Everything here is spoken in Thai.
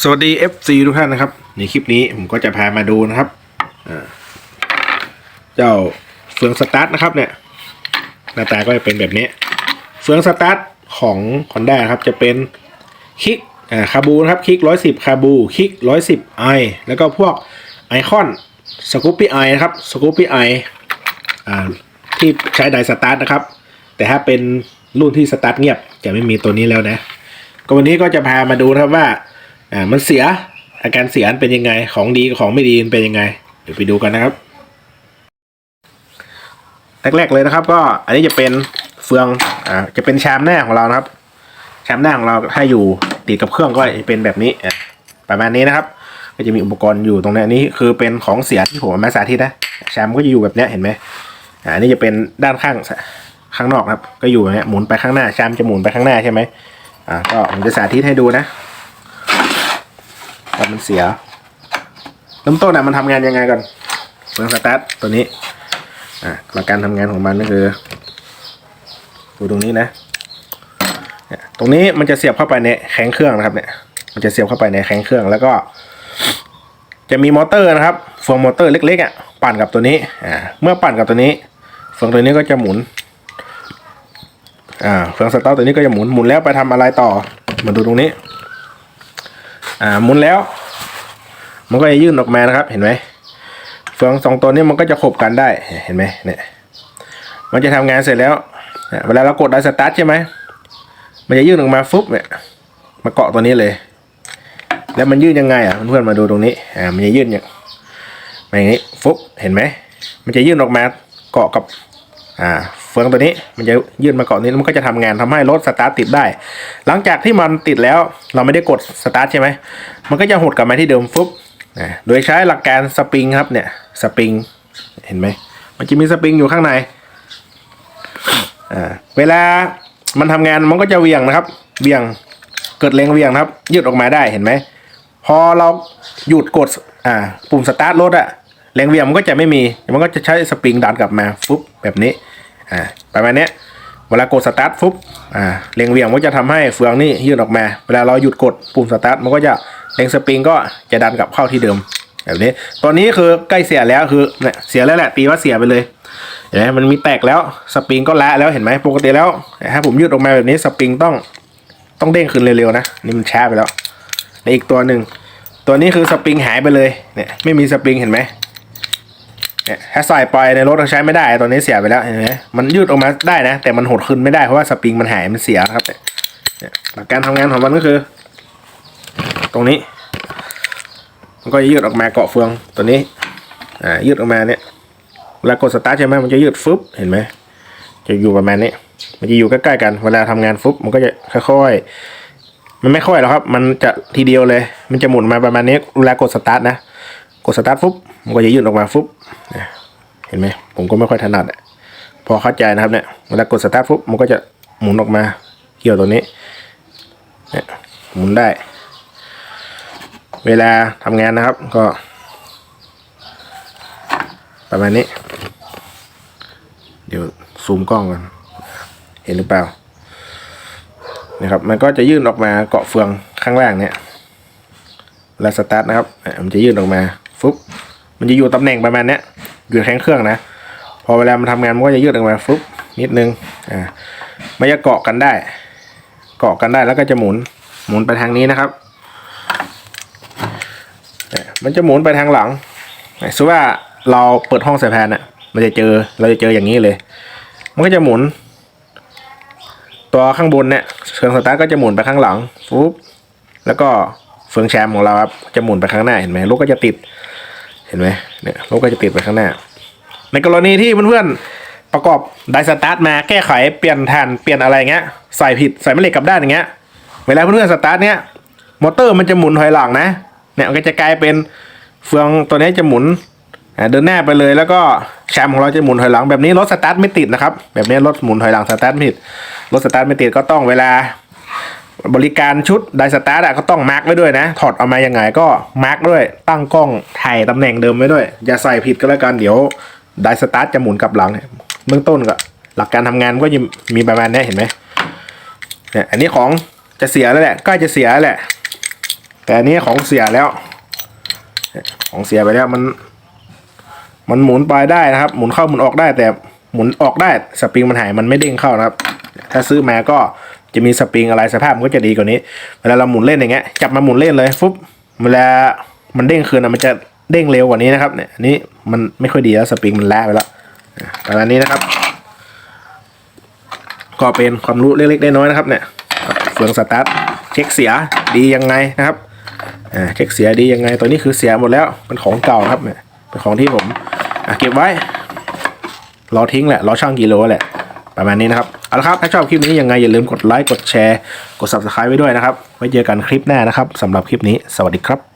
สวัสดี FC ทุกท่านนะครับ ในคลิปนี้ผมก็จะพามาดูนะครับเจ้าเฟืองสตาร์ทนะครับเนี่ยหน้าตาก็จะเป็นแบบนี้ เฟืองสตาร์ทของ Honda ครับจะเป็นคิกอ่าคาบูนะครับคิกร้อยสิบคาบูคิกร้อยสิบไอแล้วก็พวกไอคอนสกูปปี้ไอนะครับสกูปปี้ไอที่ใช้ไดสตาร์ทนะครับ แต่ถ้าเป็นรุ่นที่สตาร์ทเงียบจะไม่มีตัวนี้แล้วนะ ก็วันนี้ก็จะพามาดูนะครับว่า อ่ามันเสียอาการเสียเป็นยังไงของดีกับของไม่ดีเป็นยังไง เดี๋ยวไปดูกันนะครับแรกๆเลยนะครับ ก็อันนี้จะเป็นเฟืองอ่าจะเป็นชามหน้าของเรานะครับ ชามหน้าของเราถ้าอยู่ติดกับเครื่องก็จะเป็นแบบนี้ประมาณนี้นะครับ ก็จะมีอุปกรณ์อยู่ตรงนี้อันนี้คือเป็นของเสียที่ผมมาสาธิตนะชามก็จะอยู่แบบนี้เห็นไหมอ่าอันนี้จะเป็นด้านข้างข้างนอกครับ ก็อยู่อย่างเงี้ยหมุนไปข้างหน้าชามจะหมุนไปข้างหน้าใช่ไหมอ่าก็ผมจะสาธิตให้ดูนะ ว่มันเสียเริ่มต้นอะมันทำงานยังไงก่อนเรื่องสตาร์ทตัวนี้อะหลักการทำงานของมันก็คือดูตรงนี้นะเนี่ยตรงนี้มันจะเสียบเข้าไปในแข้งเครื่องนะครับเนี่ย มันจะเสียบเข้าไปในแข้งเครื่องแล้วก็ จะมีมอเตอร์นะครับเฟืองมอเตอร์เล็กๆอะปั่นกับตัวนี้อ่าเมื่อปั่นกับตัวนี้เฟืองตัวนี้ก็จะหมุนอ่าเฟืองสตาร์ตัวนี้ก็จะหมุนหมุนแล้วไปทำอะไรต่อมาดูตรงนี้ อ่าหมุนแล้ว มันก็จะยื่นออกมานะครับ เห็นไหมเฟืองสองตัวนี้มันก็จะขบกันได้เห็นไหมเนี่ย มันจะทำงานเสร็จแล้วเวลาเรากดไดสตาร์ทใช่ไหมมันจะยื่นออกมาฟุบเนี่ยมาเกาะตัวนี้เลย แล้วมันยื่นยังไงอะเพื่อนๆมาดูตรงนี้อ่ามันจะยื่นอย่างอย่างนี้ฟุบเห็นไหมมันจะยื่นออกมาเกาะกับอ่า ฟืองตัวนี้มันจะยื่นมาเกาะนี้มันก็จะทำงานทำให้รถสตาร์ทติดได้ หลังจากที่มันติดแล้วเราไม่ได้กดสตาร์ทใช่ไหมมันก็จะหดกลับมาที่เดิมฟุบนะโดยใช้หลักการสปริงครับเนี่ยสปริงเห็นไหมมันจะมีสปริงอยู่ข้างในอ่าเวลามันทำงานมันก็จะเวียงนะครับเวียงเกิดแรงเวียงครับ ยืดออกมาได้เห็นไหมพอเราหยุดกดอ่าปุ่มสตาร์ทรถอะแรงเวียงมันก็จะไม่มี มันก็จะใช้สปริงดันกลับมาฟุบแบบนี้ อ่าประมาณนี้เวลากดสตาร์ทฟุบอ่าเร่งเวียงมันก็จะทำให้เฟืองนี่ยื่นออกมา เวลาเราหยุดกดปุ่มสตาร์ทมันก็จะเร่งสปริงก็จะดันกลับเข้าที่เดิมแบบนี้ ตอนนี้คือใกล้เสียแล้วคือเนี่ยเสียแล้วแหละตีว่าเสียไปเลยเห็นไหมมันมีแตกแล้วสปริงก็ละแล้วเห็นไหมปกติแล้วถ้าผมยืดออกมาแบบนี้สปริงต้องต้องเด้งขึ้นเร็วๆนะนี่มันช้าไปแล้วในอีกตัวหนึ่งตัวนี้คือสปริงหายไปเลยเนี่ยไม่มีสปริงเห็นไหม เนี่ยถ้าใส่ไปในรถเราใช้ไม่ได้ตอนนี้เสียไปแล้วเห็นไหมมันยืดออกมาได้นะ แต่มันหดขึ้นไม่ได้เพราะว่าสปริงมันหายมันเสียครับเนี่ยหลักการทำงานของมันก็คือ ตรงนี้ มันก็จะยืดออกมาเกาะเฟืองตัวนี้อ่ายืดออกมาเนี่ยเวลากดสตาร์ทใช่ไหมมันจะยืดฟึบเห็นไหมจะอยู่ประมาณนี้ มันจะอยู่ใกล้ๆกัน เวลาทำงานฟึบมันก็จะค่อยๆมันไม่ค่อยหรอกครับ มันจะทีเดียวเลย มันจะหมุนมาประมาณนี้เวลากดสตาร์ทนะ กดสตาร์ทฟุ๊บมันก็จะยืดออกมาฟุ๊บเห็นไหมผมก็ไม่ค่อยถนัดอะพอเข้าใจนะครับเนี่ยเวลากดสตาร์ทฟุ๊บมันก็จะหมุนออกมาเกี่ยวตัวนี้เนี่ยหมุนได้ เวลาทำงานนะครับก็ ประมาณนี้ เดี๋ยวซูมกล้องกันเห็นหรือเปล่านะครับมันก็จะยื่นออกมาเกาะเฟืองข้างล่างเนี่ยเวลาสตาร์ทนะครับมันจะยืดออกมา ฟุบมันจะอยู่ตำแหน่งประมาณเนี้ยอยู่แข้งเครื่องนะ พอเวลามันทำงานมันก็จะยืดออกมาฟุบนิดนึงอ่ามันจะเกาะกันได้ เกาะกันได้แล้วก็จะหมุนหมุนไปทางนี้นะครับอะมันจะหมุนไปทางหลังสมมติว่าเราเปิดห้องสายพานอะ มันจะเจอเราจะเจออย่างนี้เลย มันก็จะหมุน ตัวข้างบนเนี่ยเครื่องสตาร์ก็จะหมุนไปข้างหลังฟุ๊บแล้วก็เฟืองแชมของเราครับจะหมุนไปข้างหน้าเห็นไหมรถก็จะติด ห็นไหมเนี่ยรถก็จะติดไปข้างหน้า ในกรณีที่เพื่อนๆประกอบไดสตาร์ทมาแก้ไขเปลี่ยนแทนเปลี่ยนอะไรเงี้ยใส่ผิดใส่แม่เหล็กกลับด้านอย่างเงี้ยเวลาเพื่อนๆสตาร์ทเนี้ยมอเตอร์มันจะหมุนถอยหลังนะเนี่ยมันก็จะกลายเป็นเฟืองตัวนี้จะหมุนเดินหน้าไปเลยแล้วก็แชมของเราจะหมุนถอยหลังแบบนี้รถสตาร์ทไม่ติดนะครับแบบนี้รถหมุนถอยหลังสตาร์ทไม่ติดรถสตาร์ทไม่ติดก็ต้องเวลา บริการชุดไดสตาร์ทอะก็ต้องมาร์กไว้ด้วยนะ ถอดออกมายังไงก็มาร์กด้วย ตั้งกล้องถ่ายตำแหน่งเดิมไว้ด้วย อย่าใส่ผิดก็แล้วกันเดี๋ยวไดสตาร์ทจะหมุนกลับหลังเนี่ยเบื้องต้นก็ หลักการทำงานก็มีประมาณนี้เห็นไหมเนี่ยอันนี้ของจะเสียแล้วแหละใกล้จะเสียแล้วแหละ แต่อันนี้ของเสียแล้ว ของเสียไปแล้วมัน มันหมุนไปได้นะครับ หมุนเข้าหมุนออกได้แต่หมุนออกได้สปริงมันหายมันไม่เด้งเข้านะครับ ถ้าซื้อมาก็ จะมีสปริงอะไรสภาพมันก็จะดีกว่านี้ เวลาเราหมุนเล่นอย่างเงี้ยจับมาหมุนเล่นเลยฟุ๊บเวลามันเด้งคืนอะมันจะเด้งเร็วกว่านี้นะครับเนี่ยอันนี้มันไม่ค่อยดีแล้วสปริงมันแล้ไปแล้วประมาณนี้นะครับ ก็เป็นความรู้เล็กๆน้อยๆนะครับเนี่ยเฟืองสตาร์ทเช็คเสียดียังไงนะครับเช็คเสียดียังไงตัวนี้คือเสียหมดแล้วเป็นของเก่าครับเนี่ยเป็นของที่ผมเก็บไว้รอทิ้งแหละรอช่างกิโลแหละประมาณนี้นะครับ เอาละครับ ถ้าชอบคลิปนี้ยังไงอย่าลืมกดไลค์ กดแชร์ กด subscribe ไว้ด้วยนะครับ ไว้เจอกันคลิปหน้านะครับสำหรับคลิปนี้ สวัสดีครับ